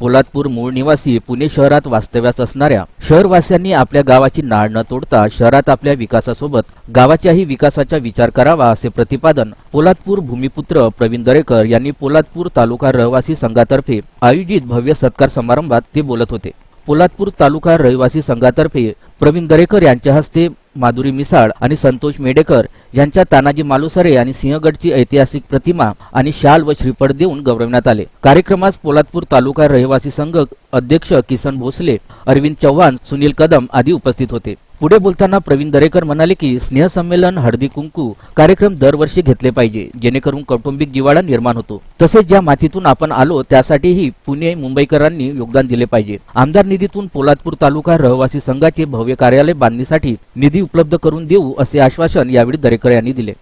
पोलादपूर मूळ निवासी पुणे शहरात वास्तव्यास असणाऱ्या शहरवासियांनी आपल्या गावाची नाळ न तोडता शहरात आपल्या विकासासोबत गावाच्याही विकासाचा विचार करावा असे प्रतिपादन पोलादपूर भूमिपुत्र प्रवीण दरेकर यांनी पोलादपूर तालुका रहिवासी संघातर्फे आयोजित भव्य सत्कार समारंभात ते बोलत होते. पोलादपूर तालुका रहिवासी संघातर्फे प्रवीण दरेकर यांच्या हस्ते माधुरी मिसाळ आणि संतोष मेडेकर यांच्या तानाजी मालुसरे आणि सिंहगडची ऐतिहासिक प्रतिमा आणि शाल व श्रीफळ देऊन गौरवण्यात आले. कार्यक्रमास पोलादपूर तालुका रहिवासी संघ अध्यक्ष किसन भोसले अरविंद चव्हाण सुनील कदम आदी उपस्थित होते. पुढे बोलताना प्रवीण दरेकर म्हणाले की स्नेहसंमेलन हळदी कुंकू कार्यक्रम दरवर्षी घेतले पाहिजे जेणेकरून कौटुंबिक जिवाळा निर्माण होतो. तसेच ज्या मातीतून आपण आलो त्यासाठीही पुणे मुंबईकरांनी योगदान दिले पाहिजे. आमदार निधीतून पोलादपूर तालुका रहिवासी संघाचे भव्य कार्यालय बांधणीसाठी निधी उपलब्ध करून देऊ असे आश्वासन यावेळी दरेकर यांनी दिले.